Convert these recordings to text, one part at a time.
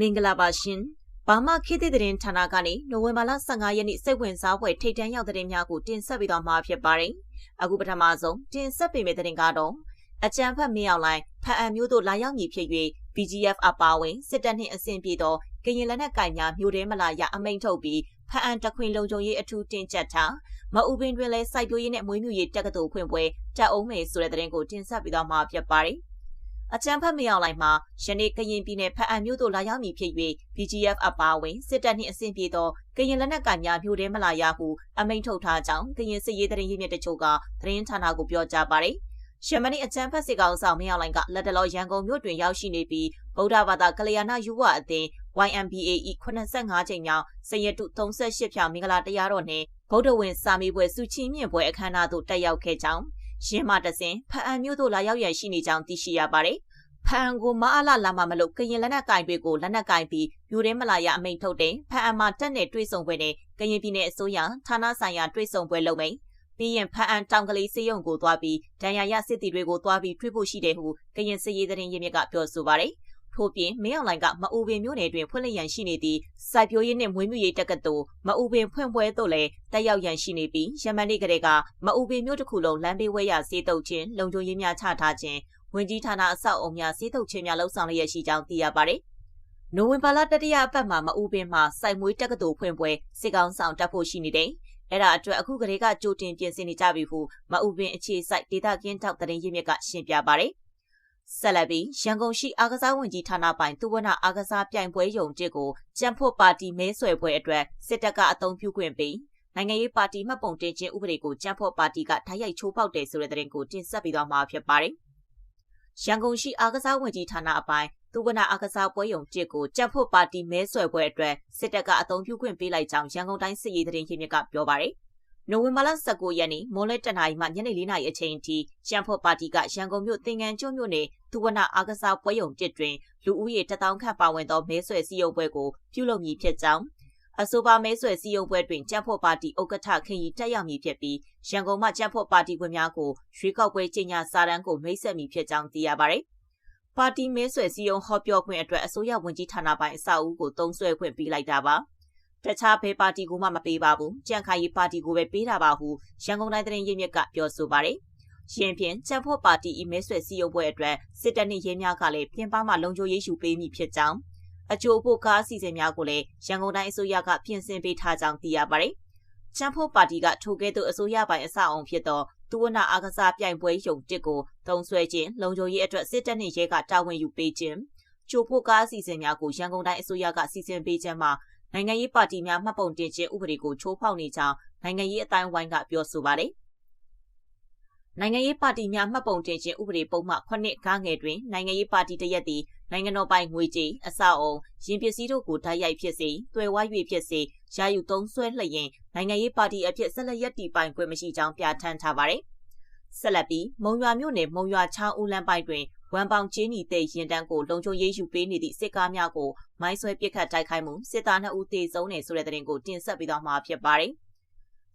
မင်္ဂလာပါရှင်ဘာမခေတ်သစ်သတင်းဌာနကနေနိုဝင်ဘာလ15ရက်နေ့စိတ်ဝင်စားဖွယ်ထိတ်တန့်ရောက်သတင်းများကိုတင်ဆက်ပေးသွားမှာဖြစ်ပါတယ်အခုပထမဆုံးတင်ဆက်ပေးမယ့်သတင်းကတော့အကြံဖတ်မင်းအောင်လိုင်းဖအံမျိုးတို့လာရောက်မည်ဖြစ်၍ BGF အပါဝင်စစ်တပ်နှင့်အဆင့်ပြေသောကရင်လက်နက်ကင်များမျိုးတဲမလာရအမိန့်ထုတ်ပြီးဖအံတခွင်လုံခြုံရေးအထူးတင်ကြပ်ထားမအူပင်တွင်လဲစိုက်ပျိုးရေးနဲ့မွေးမြူရေးတက္ကသိုလ်ဖွင့်ပွဲတက်အောင်မယ်ဆိုတဲ့သတင်းကိုတင်ဆက်ပေးသွားမှာဖြစ်ပါတယ် အကြံဖတ်မရောက်လိုက်မှာယနေ့ကရင်ပြည်နယ်ဖအံမြို့သို့လာရောက်မည်ဖြစ်၍ BGF အပါအဝင်စစ်တပ်နှင့်အဆင့်ပြေသောကရင်လက်နက်ကိုင်များမြို့ထဲမလာရဟုအမိန့်ထုတ်ထားကြောင်းကရင်စစ်ရေးတရင်ရင်းမြစ်တချို့ကသတင်းဌာနကိုပြောကြားပါတယ်။ရှမနီအချမ်းဖက်စစ်ကောင်ဆောင်မင်းအောင်လိုင်ကလက်တလောရန်ကုန်မြို့တွင်ရောက်ရှိနေပြီးဗုဒ္ဓဘာသာကလျာဏယူဝအသင်း YMBAE 85ချိန်မြောက်စရတု38ဖြာမင်္ဂလာတရားတော်နှင့်ဗုဒ္ဓဝင်စာမေးပွဲစုချင်းမြင့်ပွဲအခမ်းအနားသို့တက်ရောက်ခဲ့ကြောင်းရင်းမတစင်ဖအံမျိုးတို့လာရောက်ရန်ရှိနေကြောင်းသိရှိရပါတယ်။ ဖအံကိုမအားလာလာမှမလို့ကရင်လက်နက်ကင်တွေကိုလက်နက်ကင်ပြီးယူရင်းမလာရအမိန်ထုတ်တဲ့ဖအံမှာတက်နဲ့တွေ့ဆုံပွဲနဲ့ကရင်ပြည်နယ်အစိုးရဌာနဆိုင်ရာတွေ့ဆုံပွဲလုပ်မယ်။ပြီးရင်ဖအံတောင်ကလေးစေယုံကိုသွားပြီးဒဏ်ရာရစစ်တီတွေကိုသွားပြီးထွေးဖို့ရှိတယ်ဟုကရင်စစ်ရေးသတင်းရင်းမြစ်ကပြောဆိုပါတယ်။ထို့ပြင်မင်းအောင်လိုင်ကမအူပင်မြို့နယ်တွင်ဖွင့်လှစ်ရန်ရှိနေသည့်စိုက်ပျိုးရေးနှင့်မွေးမြူရေးတက္ကသိုလ်မအူပင်ဖွင့်ပွဲသို့လည်းတက်ရောက်ရန်ရှိနေပြီးယမန်နေ့ကလေးကမအူပင်မြို့တစ်ခုလုံးလမ်းဘေးဝဲရစေးတုပ်ခြင်းလုံခြုံရေးများချထားခြင်း ဝင်ကြီးဌာနအဆောက်အုံများစေးတုပ်ခြင်းများလှုပ်ဆောင်လျက်ရှိကြောင်းသိရပါတယ်။နိုဝင်ဘာလတတိယအပတ်မှာမအူပင်မှာစိုက်မွေးတက္ကသိုလ်ဖွင့်ပွဲစစ်ကောင်ဆောင်တက်ဖို့ရှိနေတယ်။အဲ့ဒါအတွက်အခုကလေးကကြိုတင်ပြင်ဆင်နေကြပြီဟုမအူပင်အခြေစိုက်ဒေတာကင်းတောက်တရင်ရင်းမြစ်ကရှင်းပြပါတယ်။ဆက်လက်ပြီးရန်ကုန်ရှိအားကစားဝန်ကြီးဌာနပိုင်သူဝနအားကစားပြိုင်ပွဲယုံတစ်ကိုကြံဖို့ပါတီမဲဆွယ်ပွဲအတွက်စစ်တပ်ကအုံပြုခွင့်ပေးနိုင်ငံရေးပါတီမှတ်ပုံတင်ခြင်းဥပဒေကိုကြံဖို့ပါတီကဓာတ်ရိုက်ချိုးဖောက်တယ်ဆိုတဲ့သတင်းကိုတင်ဆက်ပေးသွားမှာဖြစ်ပါတယ်။ ရန်ကုန်ရှိအားကစားဝန်ကြီးဌာနအပိုင်းသူဝနအားကစားပွဲယုံတစ်ကိုကြံဖို့ပါတီမဲဆွယ်ပွဲအတွက်စစ်တပ်ကအုံပြုခွင့်ပေးလိုက်ကြောင်းရန်ကုန်တိုင်းစစ်ရေးသတင်းရင်းမြစ်ကပြောပါတယ်။နိုဝင်ဘာလ19ရက်နေ့မိုးလဲတနာရီမှညနေ4နာရီအချိန်ထိရှမ်းဖော်ပါတီကရန်ကုန်မြို့သင်္ကန်းကျွန်းမြို့နယ်သူဝနာအားကစားပွဲရုံတစ်တွင်လူဦးရေ1000ခန့်ပါဝင်သောမဲဆွယ်စည်းရုံးပွဲကိုပြုလုပ်မည်ဖြစ်ကြောင်း အဆိုပါမဲဆွယ်စည်းရုံးပွဲတွင်ကျန်းဖော်ပါတီဥက္ကဋ္ဌခင်ကြီးတက်ရောက်မည်ဖြစ်ပြီးရန်ကုန်မှကျန်းဖော်ပါတီဝင်များကိုရွေးကောက်ပွဲကြီးညာစာတမ်းကိုမိတ်ဆက်မည်ဖြစ်ကြောင်းသိရပါဗျ။ပါတီမဲဆွယ်စည်းရုံးဟောပြောခွင့်အတွက်အစိုးရဝန်ကြီးဌာနပိုင်းအဆောက်အဦကိုတုံးဆွဲခွင့်ပေးလိုက်တာပါ။တခြားဘယ်ပါတီကိုမှမပေးပါဘူးကြံ့ခိုင်ရေးပါတီကိုပဲပေးတာပါဟုရန်ကုန်တိုင်းသတင်းရင်းမြစ်ကပြောဆိုပါတယ်ရှင်ဖြင့်ချက်ဖို့ပါတီဤမဲဆွယ်စည်းရုံးပွဲအတွက်စစ်တပ်နှင့်ရဲများကလည်းပြင်ပမှလုံခြုံရေးယူပေးမိဖြစ်ကြောင်း အကျိုးဖို့ကားအစီအစဉ်များကိုလည်းရန်ကုန်တိုင်းအစိုးရကပြင်ဆင်ပေးထားကြောင်းသိရပါတယ်။ချမ်ဖို့ပါတီကထိုကဲ့သို့အစိုးရပိုင်အဆောက်အုံဖြစ်သောသူဝနာအားကစားပြိုင်ပွဲရုံတစ်ကိုတုံဆွဲခြင်းလုံခြုံရေးအတွက်စစ်တပ်နှင့်ရဲကတာဝန်ယူပေးခြင်းချိုဖို့ကားအစီအစဉ်များကိုရန်ကုန်တိုင်းအစိုးရကစီစဉ်ပေးခြင်းမှာနိုင်ငံရေးပါတီများမှတ်ပုံတင်ခြင်းဥပဒေကိုချိုးဖောက်နေကြောင်းနိုင်ငံရေးအတိုင်းဝိုင်းကပြောဆိုပါတယ်။ နိုင်ငံရေးပါတီများမှတ်ပုံတင်ခြင်းဥပဒေပုံမှန်9ကားငယ်တွင်နိုင်ငံရေးပါတီတရက်သည်နိုင်ငံတော်ပိုင်ငွေကြေးအဆောက်အုံရင်ပစ္စည်းတို့ကိုဓာတ်ရိုက်ဖြစ်စေ၊တွယ်ဝါ၍ဖြစ်စေရာယူသုံးစွဲလျက်နိုင်ငံရေးပါတီအဖြစ်ဆက်လက်ရည်တည်ပိုင်ခွင့်မရှိကြောင်းပြဋ္ဌာန်းထားပါတယ်။ဆက်လက်ပြီးမုံရွာမြို့နယ်မုံရွာချောင်းဦးလမ်းပိုင်းတွင်ဝမ်ပေါင်ချင်းနီတဲ့ရင်တန်းကိုလုံခြုံရေးယူပေးနေသည့်စစ်ကားများကိုမိုင်းဆွဲပစ်ခတ်တိုက်ခိုက်မှုစစ်သား2ဦးသေဆုံးနေဆိုတဲ့တဲ့တင်ကိုတင်ဆက်ပေးသွားမှာဖြစ်ပါတယ်။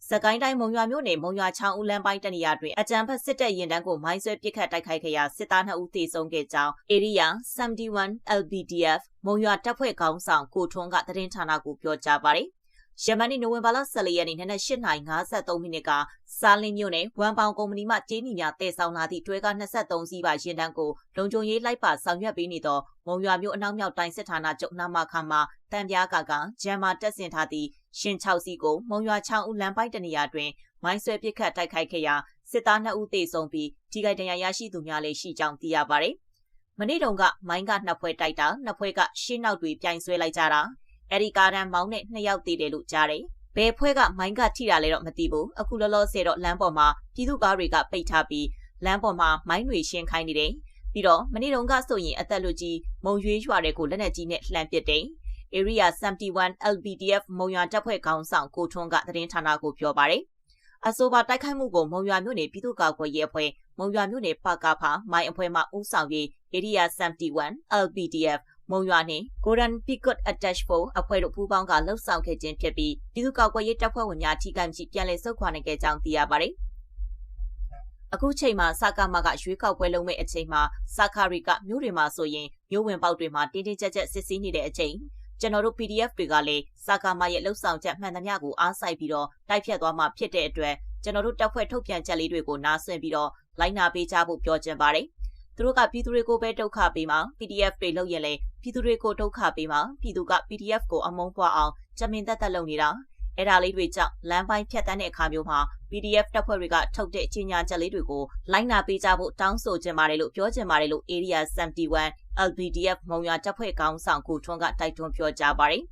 စကိုင်းတိုင်းမုံရွာမြို့နယ်မုံရွာချောင်းဦးလမ်းပိုင်းတနေရာတွင်အကြံဖက်စစ်တပ်ရင်တန်းကိုမိုင်းဆွဲပစ်ခတ်တိုက်ခိုက်ခဲ့ရာစစ်သား2ဦးသေဆုံးခဲ့ကြောင်း Area 71 LBDF မုံရွာတပ်ဖွဲ့ခေါင်းဆောင်ကိုထွန်းကသတင်းဌာနကိုပြောကြားပါတယ်။ ယမန်နေ့နိုဝင်ဘာလ14ရက်နေ့နနက်8:53မိနစ်ကစားလင်းမြို့နယ်ဝမ်ပေါင်ကုမ္ပဏီမှကျေးနီများတည်ဆောင်လာသည့်တွဲကား23စီးပါရင်တန်းကိုလုံခြုံရေးလိုက်ပါဆောင်ရွက်ပေးနေသောမုံရွာမြို့အနောက်မြောက်တိုင်းစစ်ဌာနချုပ်နာမခါမှာတံပြားကာကဂျမ်မာတက်ဆင်ထားသည့်ရှင်6စီးကိုမုံရွာချောင်းဦးလမ်းပိုင်းတနေရာတွင်မိုင်းဆွဲပစ်ခတ်တိုက်ခိုက်ခဲ့ရာစစ်သား2ဦးသေဆုံးပြီးထိခိုက်ဒဏ်ရာရရှိသူများလည်းရှိကြောင်းသိရပါတယ်။မနေ့တုန်းကမိုင်းကနှစ်ဖွဲတိုက်တာနှစ်ဖွဲကရှင်းနောက်တွေပြိုင်ဆွဲလိုက်ကြတာ အဲ့ဒီကားတန်းမောင်းနဲ့နှစ်ယောက်တည်တယ်လို့ကြားတယ်။ဘယ်ဖွဲ့ကမိုင်းကထိတာလဲတော့မသိဘူး။အခုလောလောဆယ်တော့လမ်းပေါ်မှာပြည်သူကားတွေကပိတ်ထားပြီးလမ်းပေါ်မှာမိုင်းတွေရှင်းခိုင်းနေတယ်။ပြီးတော့မနေ့တုန်းကဆိုရင်အသက်လူကြီးမုံရွေးရွာတွေကိုလက်နက်ကြီးနဲ့လှမ်းပစ်တယ်။ Area 71 LBDF မုံရွာတပ်ဖွဲ့ခေါင်းဆောင်ကိုထွန်းကသတင်းဌာနကိုပြောပါတယ်။အဆိုပါတိုက်ခိုက်မှုကိုမုံရွာမြို့နယ်ပြည်သူ့ကာကွယ်ရေးအဖွဲ့မုံရွာမြို့နယ်ပကဖာမိုင်းအဖွဲ့မှဦးဆောင်၍ Area 71 LBDF မုံရွာနှင့် Golden Picot Attach Force အဖွဲ့တို့ပူးပေါင်းကလှုပ်ဆောင်ခဲ့ခြင်းဖြစ်ပြီးပြည်သူ့ကောက်ွယ်ရေးတပ်ဖွဲ့ဝင်များထိခိုက်မှုပြန်လည်ဆုတ်ခွာနိုင်ခဲ့ကြောင်းသိရပါတယ်။အခုချိန်မှာစကားမကရွေးကောက်ပွဲလုပ်မဲ့အချိန်မှာစကားရီကမြို့တွေမှာဆိုရင်မြို့ဝင်ပေါက်တွေမှာတင်းတင်းကြပ်ကြပ်စစ်ဆေးနေတဲ့အချိန်ကျွန်တော်တို့ PDF တွေကလည်းစကားမရဲ့လှုပ်ဆောင်ချက်မှန်သမျှကိုအားစိုက်ပြီးတော့တိုက်ဖြတ်သွားမှာဖြစ်တဲ့အတွက်ကျွန်တော်တို့တပ်ဖွဲ့ထုတ်ပြန်ချက်လေးတွေကိုနားဆွင့်ပြီးတော့လိုက်နာပေးကြဖို့ပြောချင်ပါတယ်။ သူတို့ကပြည်သူတွေကိုပဲဒုက္ခပေးမှာ PDF တွေလုပ်ရင်လည်းပြည်သူတွေကိုဒုက္ခပေးမှာပြည်သူက PDF ကိုအမုန်းပွားအောင်ကြမင်သက်သက်လုပ်နေတာအဲ့ဒါလေးတွေကြောင့်လမ်းပိုင်းဖြတ်တန်းတဲ့အခါမျိုးမှာ PDF တပ်ဖွဲ့တွေကထုတ်တဲ့ကြေညာချက်လေးတွေကိုလိုက်နာပေးကြဖို့တောင်းဆိုကြပါတယ်လို့ပြောကြပါတယ်လို့ Area 71 LBDF မုံရွာတပ်ဖွဲ့ကောင်းဆောင်ကိုထွန်းကတိုက်တွန်းပြောကြားပါတယ်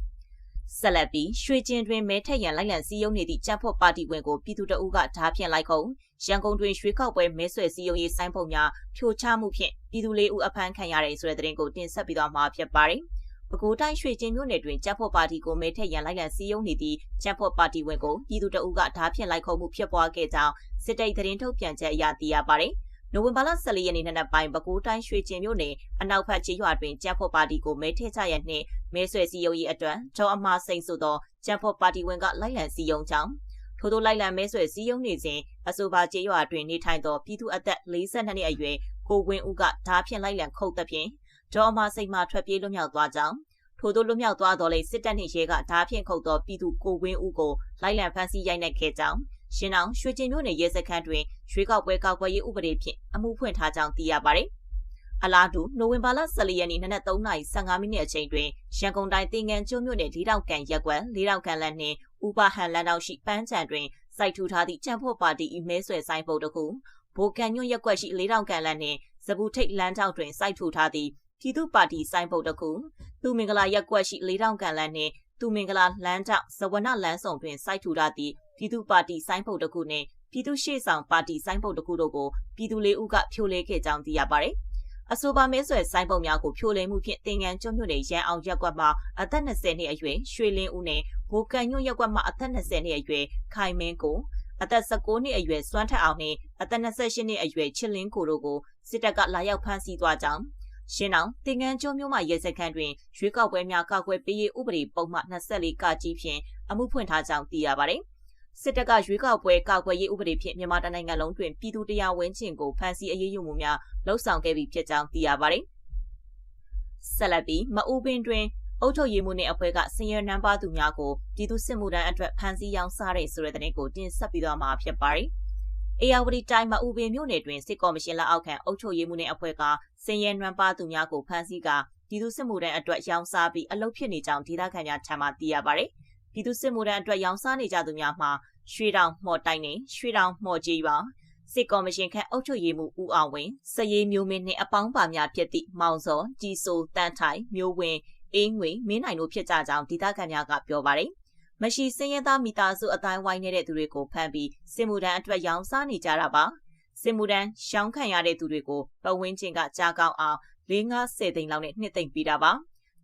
ဆက်လက်ပြီးရွှေကျင်တွင်မဲထက်ရန်လိုက်လံစည်းရုံးနေသည့်ကြံ့ဖို့ပါတီဝင်ကိုပြည်သူတအုပ်ကဓာဖြင့်လိုက်ခုံရန်ကုန်တွင်ရွှေခောက်ပွဲမဲဆွယ်စည်းရုံးရေးဆိုင်းပုံများဖြိုချမှုဖြင့်ပြည်သူလေးဦးအဖမ်းခံရတဲ့ဆိုတဲ့သတင်းကိုတင်ဆက်ပြီးတော့မှာဖြစ်ပါတယ်။ပဲခူးတိုင်းရွှေကျင်မြို့နယ်တွင်ကြက်ဖို့ပါတီကိုမဲထက်ရန်လိုက်လံစည်းရုံးနေသည့်ကြက်ဖို့ပါတီဝင်ကိုပြည်သူတအုပ်ကဓာဖြင့်လိုက်ခုံမှုဖြစ်ပွားခဲ့ကြောင်းစစ်တိတ်သတင်းထုတ်ပြန်ချက်အရသိရပါတယ်။ နိုဝင်ဘာလ14ရက်နေ့နံနက်ပိုင်းပဲခူးတိုင်းရွှေကျင်မြို့နယ်အနောက်ဘက်ကျေးရွာတွင်ကျန်းဖော်ပါတီကိုမဲထည့်ချရနှင့်မဲဆွယ်စည်းရုံးရေးအတွက်ကျောင်းအမှားစိန်ဆိုသောကျန်းဖော်ပါတီဝင်ကလိုက်လံစည်းရုံးကြောင်းထို့သောလိုက်လံမဲဆွယ်စည်းရုံးနေစဉ်အဆိုပါကျေးရွာတွင်နေထိုင်သောပြည်သူအသက်42နှစ်အရွယ်ကိုဝင်းဦးကဓာဖြင့်လိုက်လံခုတ်သဖြင့်ဒေါ်အမှားစိန်မှထွက်ပြေးလွတ်မြောက်သွားကြောင်းထို့သောလွတ်မြောက်သွားတော်လေစစ်တပ်နှင့်ရဲကဓာဖြင့်ခုတ်သောပြည်သူကိုဝင်းဦးကိုလိုက်လံဖမ်းဆီးရိုက်နှက်ခဲ့ကြောင်း ရှင်အောင်ရွှေကျင်မြို့နယ်ရဲစခန်းတွင်ရွှေကောက်ပွဲကောက်ပွဲရေးဥပဒေဖြင့်အမှုဖွင့်ထားကြောင်းသိရပါတယ်။အလားတူနိုဝင်ဘာလ14ရက်နေ့နနက်3:15မိနစ်အချိန်တွင်ရန်ကုန်တိုင်းတင်ငန်းကျွန်းမြို့နယ်လေးတောင်ကန်ရက်ကွက်လေးတောင်ကန်လန်နှင့်ဥပဟန်လန်တောင်ရှိပန်းချံတွင်စိုက်ထူထားသည့်ကြံ့ဖို့ပါတီဤမဲဆွယ်ဆိုင်ပုတ်တစ်ခုဘိုကန်ညွန့်ရက်ကွက်ရှိလေးတောင်ကန်လန်နှင့်ဇပူထိတ်လန်းထောက်တွင်စိုက်ထူထားသည့်ပြည်သူ့ပါတီဆိုင်ပုတ်တစ်ခုသူမင်္ဂလာရက်ကွက်ရှိလေးတောင်ကန်လန်နှင့်သူမင်္ဂလာလမ်းထောက်ဇဝနလမ်းဆောင်တွင်စိုက်ထူထားသည့် ပြည်သူ့ပါတီဆိုင်းပုတ်တစ်ခုနှင့်ပြည်သူ့ရှေ့ဆောင်ပါတီဆိုင်းပုတ်တစ်ခုတို့ကိုပြည်သူလေးဦးကဖြိုလဲခဲ့ကြောင်းသိရပါတယ်။အဆိုပါမဲဆွယ်ဆိုင်းပုတ်များကိုဖြိုလဲမှုဖြင့်တင်ငန်းကျွန်းမြို့နယ်ရန်အောင်ရက်ကွက်မှာအသက်20နှစ်အရွယ်ရွှေလင်းဦးနဲ့ဘိုကန်ညွန့်ရက်ကွက်မှာအသက်20နှစ်အရွယ်ခိုင်မင်းကိုအသက်19နှစ်အရွယ်စွမ်းထက်အောင်နဲ့အသက်28နှစ်အရွယ်ချစ်လင်းကိုတို့ကိုစစ်တပ်ကလာရောက်ဖမ်းဆီးသွားကြောင်းရှင်းအောင်တင်ငန်းကျွန်းမြို့မှာရဲစခန်းတွင်ရွေးကောက်ပွဲများကောက်ွယ်ပေးရေးဥပဒေပုံမှန်24ကကြီးဖြင့်အမှုဖွင့်ထားကြောင်းသိရပါတယ်။ စစ်တပ်ကရွေးကောက်ပွဲကောက်ွယ်ရေးဥပဒေဖြင့်မြန်မာတိုင်းနိုင်ငံလုံးတွင်ပြည်သူတရားဝင်ချင်းကိုဖမ်းဆီးအရေးယူမှုများလှုပ်ဆောင်ခဲ့ပြီးဖြစ်ကြောင်းသိရပါတယ်။ဆက်လက်ပြီးမအူပင်တွင်အုပ်ချုပ်ရေးမှုနှင့်အဖွဲ့ကစင်ရနံပါတ်သူများကိုပြည်သူစစ်မှုထမ်းအတွက်ဖမ်းဆီးရောင်းစားတဲ့ဆိုတဲ့တဲ့ကိုတင်ဆက်ပြီးတော့မှာဖြစ်ပါတယ်။အေယာဝတီတိုင်းမှာဥပင်မြို့နယ်တွင်စစ်ကော်မရှင်လက်အောက်ခံအုပ်ချုပ်ရေးမှုနှင့်အဖွဲ့ကစင်ရဲနွမ်းပါသူများကိုဖမ်းဆီးကာပြည်သူစစ်မှုထမ်းအတွက်ရောင်းစားပြီးအလုပ်ဖြစ်နေကြောင်းဒေသခံများထံမှသိရပါဗျ။ ပြည်သူစစ်မှုထမ်းအတွက်ရောင်းစားနေကြသူများမှာရွှေတောင်မှော်တိုင်းနဲ့ရွှေတောင်မှော်ကြီးပါစစ်ကော်မရှင်ခန့်အုပ်ချုပ်ရေးမှူးဦးအောင်ဝင်းစရေးမျိုးမင်းနှင့်အပေါင်းပါများဖြစ်သည့်မောင်စောကြီးစိုးတန်းထိုင်မျိုးဝင်းအင်းငွေမင်းနိုင်တို့ဖြစ်ကြကြောင်းဒေသခံများကပြောပါတယ်။မရှိစင်းရဲသားမိသားစုအတိုင်းဝိုင်းနေတဲ့သူတွေကိုဖမ်းပြီးစစ်မှုထမ်းအတွက်ရောင်းစားနေကြတာပါစစ်မှုထမ်းရှောင်းခံရတဲ့သူတွေကိုပဝင်းချင်းကကြားကောင်းအောင်၄50သိန်းလောက်နဲ့နှစ်သိမ့်ပေးတာပါ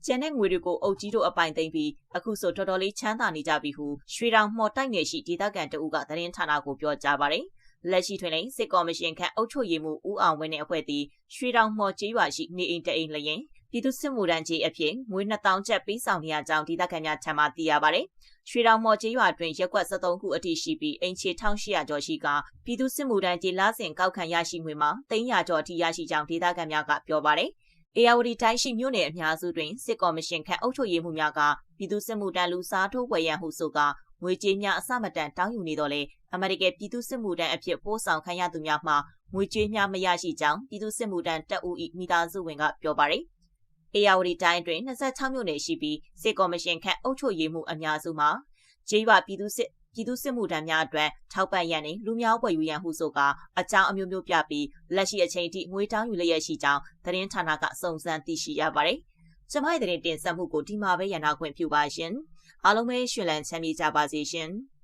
ကျန်တဲ့ငွေတွေကိုအုပ်ကြီးတို့အပိုင်သိမ့်ပြီးအခုဆိုတော်တော်လေးချမ်းသာနေကြပြီဟုရွှေတောင်မှော်တိုက်နယ်ရှိဒေသခံတအုပ်ကသတင်းဌာနကိုပြောကြားပါတယ်လက်ရှိတွင်လည်းစစ်ကော်မရှင်ခန့်အုပ်ချုပ်ရေးမှူးဦးအောင်ဝင်းနဲ့အဖွဲ့သည်ရွှေတောင်မှော်ကျေးရွာရှိနေအိမ်တအိမ်လျင်ပြည်သူစစ်မှုထမ်းကြီးအဖြစ်ငွေ2000ကျပ်ပေးဆောင်နေရကြောင်းဒေသခံများထံမှသိရပါတယ်။ရွှေတောင်မော်ကျေးရွာတွင်ရက်ကွက်73ခုအထိရှိပြီးအင်ချေ1800ကျော်ရှိကပြည်သူစစ်မှုထမ်းကြီးလစဉ်ကောက်ခံရရှိငွေမှာ300ကျော်အထိရရှိကြောင်းဒေသခံများကပြောပါတယ်။ အေယာဝတီတိုင်းရှိမြို့နယ်အများစုတွင်စစ်ကော်မရှင်ခန့်အုပ်ချုပ်ရေးမှုများကပြည်သူစစ်မှုတန်းလူစားထိုးဝယ်ရန်ဟုဆိုကငွေကြေးများအစမတန်တောင်းယူနေတော့လေအမေရိကန်ပြည်သူစစ်မှုတန်းအဖြစ်ပို့ဆောင်ခံရသူများမှငွေကြေးများမရရှိကြောင်းပြည်သူစစ်မှုတန်းတပ်ဦး၏မိသားစုဝင်ကပြောပါတယ်။အေယာဝတီတိုင်းတွင်26မြို့နယ်ရှိပြီးစစ်ကော်မရှင်ခန့်အုပ်ချုပ်ရေးမှုအများစုမှာဂျေးရွာပြည်သူစစ် ပြည်သူစစ်မှုထမ်းများအတွက်ထောက်ပံ့ရန်နှင့်လူမျိုးပွဲယူရန်ဟုဆိုကအကြောင်းအမျိုးမျိုးပြပြီးလက်ရှိအချိန်ထိငွေတောင်းယူလျက်ရှိကြောင်းသတင်းဌာနကစုံစမ်းသိရှိရပါတယ်။ကျမရဲ့သတင်းတင်ဆက်မှုကိုဒီမှာပဲရန်နာခွင့်ပြုပါရှင်။အားလုံးပဲရှင်လန်းချမ်းမြေ့ကြပါစေရှင်။